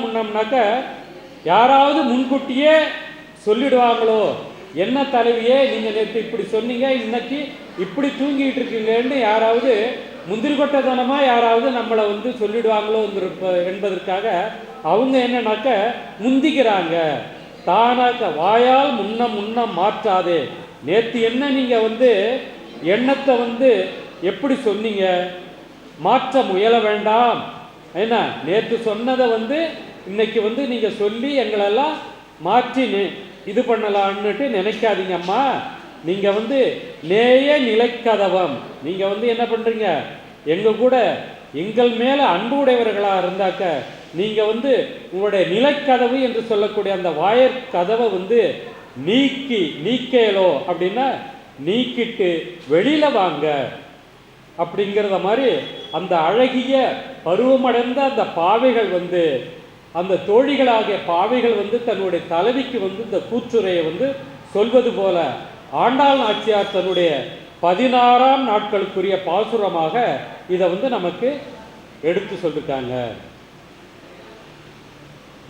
முன்னம் முன்னம்னாக்க யாராவது முன்கூட்டியே சொல்லிடுவாங்களோ என்ன தலைவியே நீங்கள் நேற்று இப்படி சொன்னீங்க இன்னைக்கு இப்படி தூங்கிட்டு இருக்கீங்கன்னு யாராவது முந்திரி கொட்டதனமாக யாராவது நம்மளை வந்து சொல்லிடுவாங்களோ என்பதற்காக அவங்க என்னன்னாக்க முந்திக்கிறாங்க. தானாக்க வாயால் முன்ன முன்ன மாற்றாதே. நேற்று என்ன நீங்கள் வந்து எண்ணத்தை வந்து எப்படி சொன்னீங்க? மாற்ற முயல வேண்டாம். என்ன? நேற்று சொன்னதை வந்து இன்னைக்கு வந்து நீங்க சொல்லி எங்களெல்லாம் மாற்றினு இது பண்ணலான்னுட்டு நினைக்காதீங்க அம்மா நீங்க வந்து நேய நிலைக்கதவம். நீங்க வந்து என்ன பண்றீங்க? எங்க கூட எங்கள் மேல அன்பு உடையவர்களா இருந்தாக்க நீங்க வந்து உங்களுடைய நிலைக்கதவு என்று சொல்லக்கூடிய அந்த வாயர் கதவை வந்து நீக்கி நீக்கேலோ அப்படின்னா நீக்கிட்டு வெளியில வாங்க. அப்படிங்கிறத மாதிரி அந்த அழகிய பருவமடைந்த அந்த பாவைகள் வந்து அந்த தோழிகளாகிய பாவைகள் வந்து தன்னுடைய தலைவிக்கு வந்து இந்த கூற்றுரையை வந்து சொல்வது போல ஆண்டாள் நாச்சியார் தன்னுடைய பதினாறாம் நாட்களுக்குரிய பாசுரமாக இதை வந்து நமக்கு எடுத்து சொல்லிருக்காங்க.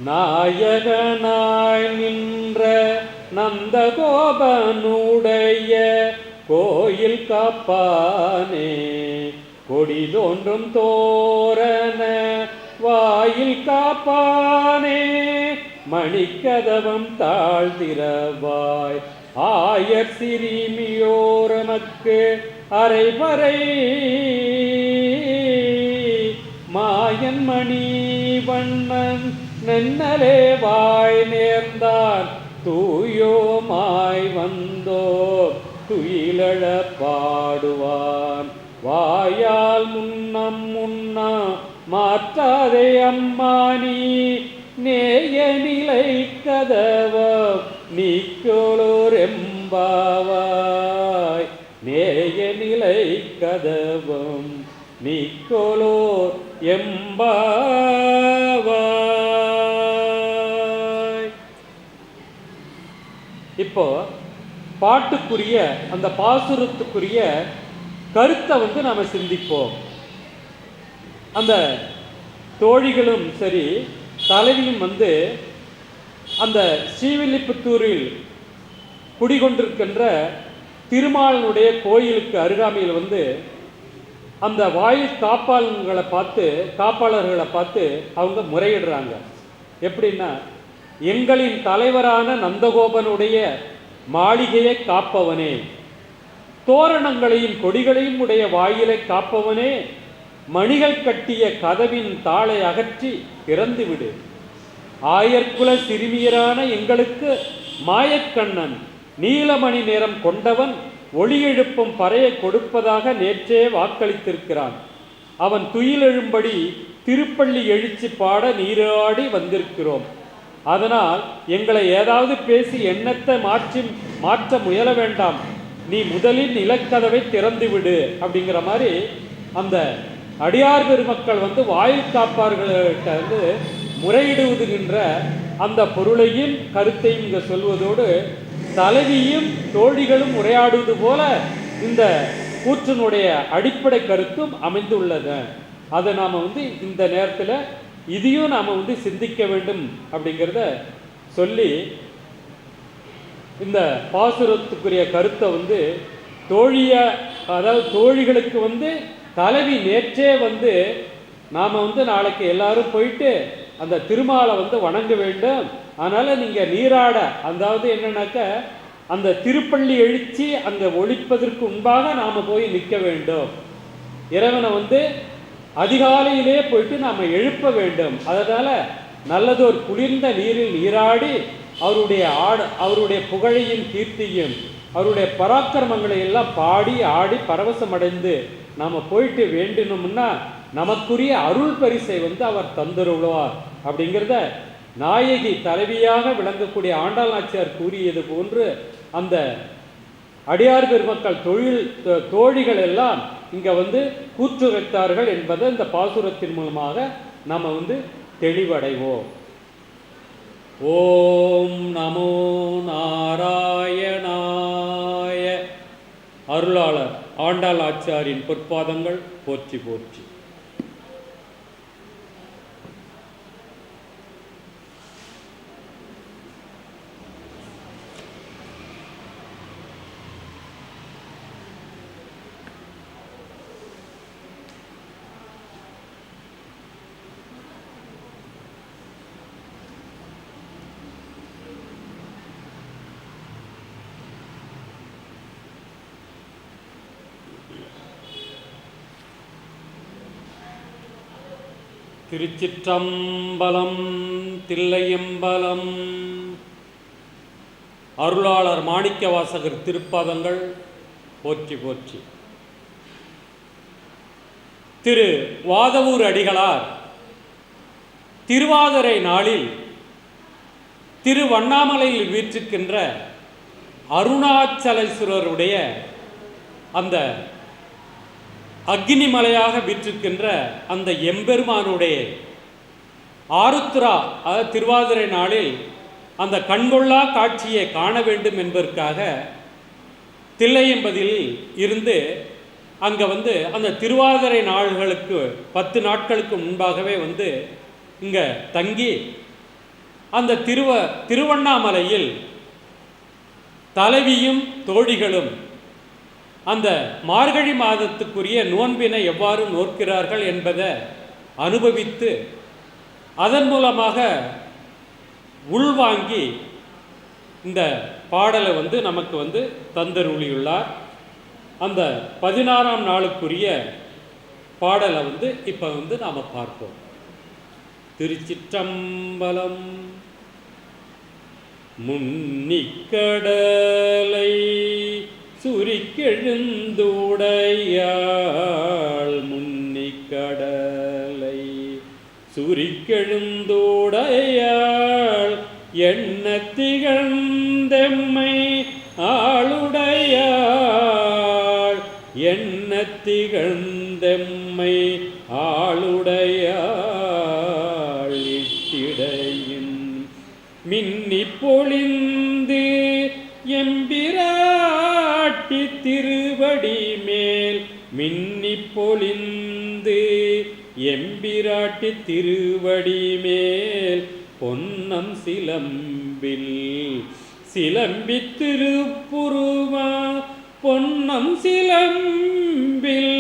நாயகனாய் நின்ற நந்தகோபனுடைய கோயில் காப்பானே கொடி தோன்றும் தோரண வாயில் காப்பானே மணிக்கதவம் தாழ்த்திரவாய் ஆயர் சிறுமியோரமக்கு அரைவரை மாயன் மணி வண்ணன் நென்னலே வாய் நேர்ந்தான். தூயோமாய் வந்தோ துயிலழ பாடுவான். வாயால் முன்னம் முன் மாற்றாதே அம்மா நீ. நேய நிலை கதவ நீக்கோளோரெம்பாவாய். நேய நிலை கதவம் நீக்கோளோ எம்பாவாய் இப்போ பாட்டுக்குரிய அந்த பாசுரத்துக்குரிய கருத்தை வந்து நாம சிந்திப்போம். அந்த தோழிகளும் சரி தலைவியும் வந்து அந்த ஸ்ரீவில்லிபுத்தூரில் குடிகொண்டிருக்கின்ற திருமாலனுடைய கோயிலுக்கு அருகாமையில் வந்து அந்த வாயில் காப்பாளர்களை பார்த்து காப்பாளர்களை பார்த்து அவங்க முறையிடுறாங்க. எப்படின்னா எங்களின் தலைவரான நந்தகோபனுடைய மாளிகையை காப்பவனே தோரணங்களையும் கொடிகளையும் உடைய வாயிலை காப்பவனே மணிகள் கட்டிய கதவின் தாளை அகற்றி திறந்துவிடு. ஆயர்குல சிறுமியரான எங்களுக்கு மாயக்கண்ணன் நீலமணி நேரம் கொண்டவன் ஒளி எழுப்பும் பறையை கொடுப்பதாக நேற்றே வாக்களித்திருக்கிறான். அவன் துயிலெழும்படி திருப்பள்ளி எழுச்சி பாட நீராடி வந்திருக்கிறோம். அதனால் எங்களை ஏதாவது பேசி எண்ணத்தை மாற்றி மாற்ற முயல வேண்டாம். நீ முதலில் நிலக்கதவை திறந்துவிடு அப்படிங்கிற மாதிரி அந்த அடியார் பெருமக்கள் வந்து வாயில் காப்பார்கள்கிட்ட வந்து முறையிடுவதுகின்ற அந்த பொருளையும் கருத்தையும் இங்க சொல்வதோடு தலைவியும் தோழிகளும் உரையாடுவது போல இந்த கூற்றினுடைய அடிப்படை கருத்தும் அமைந்துள்ளது. அதை நாம் வந்து இந்த நேரத்தில் இதையும் நாம் வந்து சிந்திக்க வேண்டும் அப்படிங்கிறத சொல்லி இந்த பாசுரத்துக்குரிய கருத்தை வந்து தோழிய அதாவது தோழிகளுக்கு வந்து தலைவி நேற்றே வந்து நாம் வந்து நாளைக்கு எல்லாரும் போயிட்டு அந்த திருமாலை வந்து வணங்க வேண்டும். அதனால் நீங்கள் நீராட. அதாவது என்னன்னாக்க அந்த திருப்பள்ளி எழுச்சி அந்த ஒழிப்பதற்கு முன்பாக நாம் போய் நிற்க வேண்டும். இறைவனை வந்து அதிகாலையிலே போயிட்டு நாம் எழுப்ப வேண்டும். அதனால் நல்லதொரு குளிர்ந்த நீரில் நீராடி அவருடைய ஆட அவருடைய புகழையும் கீர்த்தியும் அவருடைய பராக்கிரமங்களை எல்லாம் பாடி ஆடி பரவசமடைந்து நாம் போயிட்டு வேண்டணும்னா நமக்குரிய அருள் பரிசை வந்து அவர் தந்துருவார் அப்படிங்கிறத நாயகி தலைவியாக விளங்கக்கூடிய ஆண்டாள் நாச்சியார் கூறியது போன்று அந்த அடியார் பெருமக்கள் தொழில் தோழிகள் எல்லாம் இங்கே வந்து கூற்று வைத்தார்கள் என்பதை இந்த பாசுரத்தின் மூலமாக நம்ம வந்து தெளிவடைவோம். ஓம் நமோ நாராயணாய அருளாளர். ஆண்டாள் ஆச்சாரின் பொற்பாதங்கள் போற்றி போற்றி. திருச்சிற்றம்பலம் தில்லையம்பலம். அருளாளர் மாணிக்கவாசகர் திருப்பாதங்கள் போற்றி போற்றி. திரு வாதவூர் அடிகளார் திருவாதிரை நாளில் திருவண்ணாமலையில் வீற்றிருக்கின்ற அருணாச்சலேஸ்வரருடைய அந்த அக்னிமலையாக விற்றிருக்கின்ற அந்த எம்பெருமானுடைய ஆருத்ரா அதாவது திருவாதிரை நாளில் அந்த கண்கொள்ளா காட்சியை காண வேண்டும் என்பதற்காக தில்லையம்பதியில் இருந்து அங்கே வந்து அந்த திருவாதிரை நாள்களுக்கு பத்து நாட்களுக்கு முன்பாகவே வந்து இங்கே தங்கி அந்த திருவ திருவண்ணாமலையில் தலைவியும் தோழிகளும் அந்த மார்கழி மாதத்துக்குரிய நோன்பினை எவ்வாறு நோக்கிறார்கள் என்பதை அனுபவித்து அதன் மூலமாக உள்வாங்கி இந்த பாடலை வந்து நமக்கு வந்து தந்தருளியுள்ளார். அந்த பதினாறாம் நாளுக்குரிய பாடலை வந்து இப்போ வந்து நாம் பார்ப்போம். திருச்சிற்றம்பலம் முன்னிக்கடலை சுரிக்கெழுந்தோடையாள் முன்னிக்கடலை. சுரிக்கெழுந்தோடையாள் என்ன திகழ்ந்தெம்மை ஆளுடையாள். என்ன திகழ்ந்தெம்மை ஆளுடையாள் இட்டிடையின். மின்னி பொழிந்த பொலிந்து எம்பிராட்டி திருவடி மேல் பொன்னம் சிலம்பில் சிலம்பி திருப்புருவா பொன்னம் சிலம்பில்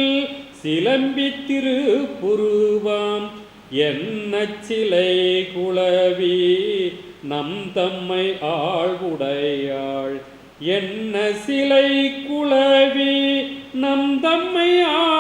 சிலம்பி திருப்புருவாம். என்ன சிலை குளவி நம் தம்மை ஆழ்வுடையாள். என்ன சிலை குளவி நம் தம்மை ஆள்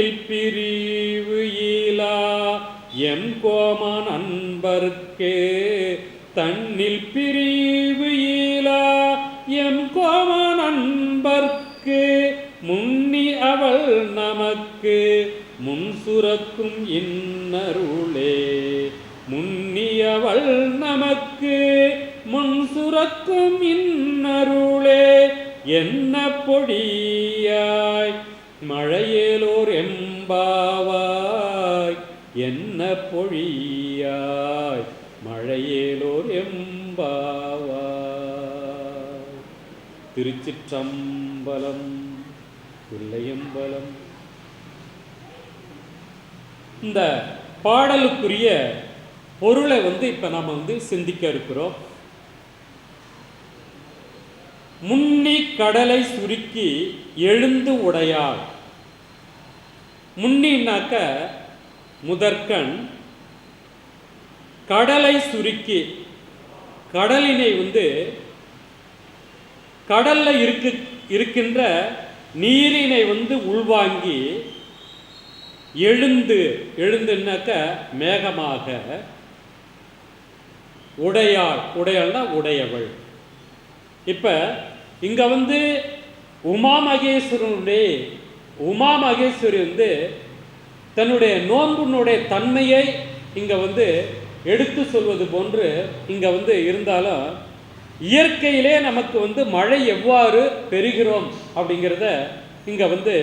தன்னில் பிரிவு ஈலா எம் கோமன் அன்பர்க்கே தன்னில் பிரிவு ஈலா எம் கோமன் அன்பர்க்கு முன்னி அவள் நமக்கு முன் சுரக்கும் இன்னருளே. முன்னியவள் நமக்கு முன் சுரக்கும் இன்னருளே. என்ன பொடியாய் மழையேலோர் எம்பாவாய் என்ன பொழியாய் மழையேலோர் எம்பாவாய் திருச்சிற்றம்பலம் பிள்ளையம்பலம். இந்த பாடலுக்குரிய பொருளை வந்து இப்போ நாம் வந்து சிந்திக்க இருக்கிறோம். முன்னி கடலை சுருக்கி எழுந்து உடையாள். முன்னின்னாக்க முதற்கண் கடலை சுருக்கி கடலினை வந்து கடல்ல இருக்கு இருக்கின்ற நீரினை வந்து உள்வாங்கி எழுந்து எழுந்துனாக்க மேகமாக உடையாள் உடையாள்னா உடையவள். இப்போ இங்கே வந்து உமா மகேஸ்வரனுடைய உமா மகேஸ்வரி வந்து தன்னுடைய நோன்புனுடைய தன்மையை இங்கே வந்து எடுத்து சொல்வது போன்று இங்கே வந்து இருந்தாலும் இயற்கையிலே நமக்கு வந்து மழை எவ்வாறு பெறுகிறோம் அப்படிங்கிறத இங்கே வந்து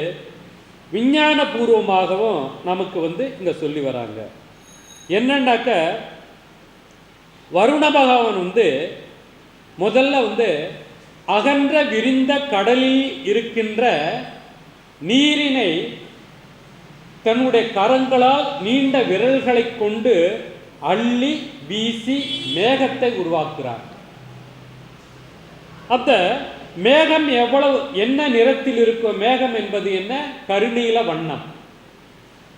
விஞ்ஞானபூர்வமாகவும் நமக்கு வந்து இங்கே சொல்லி வராங்க. என்னன்னாக்க வருண பகவான் வந்து முதல்ல வந்து அகன்ற விரிந்த கடலில் இருக்கின்ற நீரினை தன்னுடைய கரங்களால் நீண்ட விரல்களை கொண்டு அள்ளி வீசி மேகத்தை உருவாக்குகிறார். அந்த மேகம் எவ்வளவு என்ன நிறத்தில் இருக்கும் மேகம் என்பது என்ன? கருநீல வண்ணம்.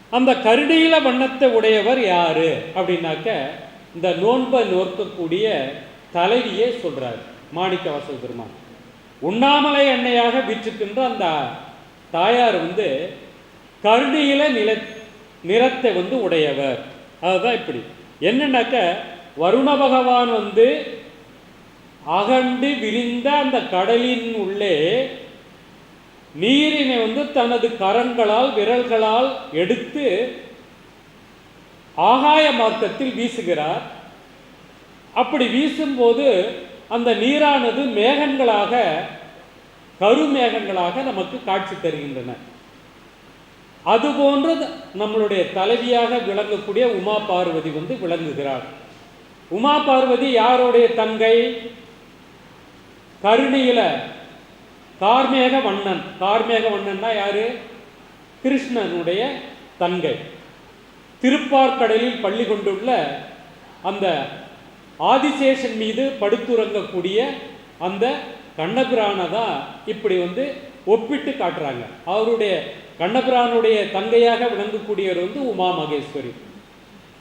அந்த கருநீல வண்ணத்தை உடையவர் யாரு? அப்படின்னாக்க இந்த நோன்பை நோக்கக்கூடிய தலைவியே சொல்றாரு. மாணிக்க வாசல் பெருமான். உண்ணாமலை எண்ணெயாக விற்றுக்கின்ற அந்த தாயார் வந்து கருணியில நில நிறத்தை வந்து உடையவர். அதுதான் இப்படி. என்னன்னாக்க வருண பகவான் வந்து அகண்டு விரிந்த அந்த கடலின் உள்ளே நீரினை வந்து தனது கரங்களால் விரல்களால் எடுத்து ஆகாய மார்க்கத்தில் வீசுகிறார். அப்படி வீசும்போது அந்த நீரானது மேகங்களாக கருமேகங்களாக நமக்கு காட்சி தருகின்றன. அதுபோன்று நம்மளுடைய தலைவியாக விளங்கக்கூடிய உமா பார்வதி வந்து விளங்குகிறார் உமா பார்வதி யாருடைய தங்கை? கருணியில கார்மேக வண்ணன். கார்மேக வண்ணன்னா யாரு? கிருஷ்ணனுடைய தங்கை. திருப்பார்கடலில் பள்ளி கொண்டுள்ள அந்த ஆதிசேஷன் மீது படுத்துறங்கக்கூடிய அந்த கண்ணபிரானை தான் இப்படி வந்து ஒப்பிட்டு காட்டுறாங்க. அவருடைய கண்ணபிரானுடைய தங்கையாக விளங்கக்கூடியவர் வந்து உமா மகேஸ்வரி.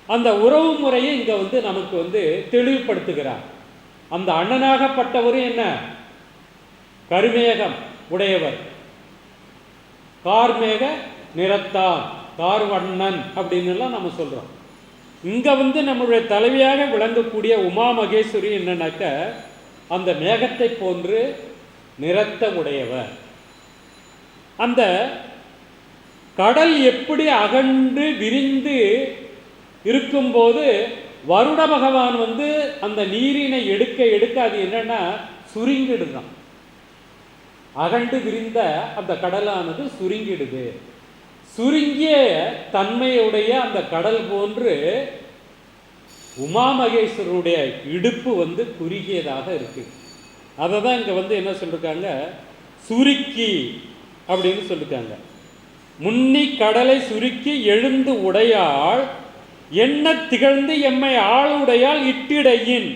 அந்த உறவு முறையை இங்கே வந்து நமக்கு வந்து தெளிவுபடுத்துகிறார். அந்த அண்ணனாகப்பட்டவரும் என்ன? கருமேகம் உடையவர். கார்மேக நிறத்தான் கார்வண்ணன் அப்படின்னு எல்லாம் நம்ம சொல்கிறோம் இங்கே வந்து நம்மளுடைய தலைவியாக விளங்கக்கூடிய உமா மகேஸ்வரி என்னன்னாக்க அந்த மேகத்தை போன்று நிறத்த உடையவர். அந்த கடல் எப்படி அகன்று விரிந்து இருக்கும்போது வருட பகவான் வந்து அந்த நீரினை எடுக்க எடுக்க அது என்னன்னா சுருங்கிடுதான். அகண்டு விரிந்த அந்த கடலானது சுருங்கிடுது. சுருங்கிய தன்மையுடைய அந்த கடல் போன்று உமா மகேஸ்வரருடைய இடுப்பு வந்து குறுகியதாக இருக்கு. அதை தான் இங்கே வந்து என்ன சொல்லியிருக்காங்க சுருக்கி அப்படின்னு சொல்லியிருக்காங்க முன்னி கடலை சுருக்கி எழுந்து உடையாள் என்ன திகழ்ந்து எம்மை ஆளுடையால் இட்டிடையின்.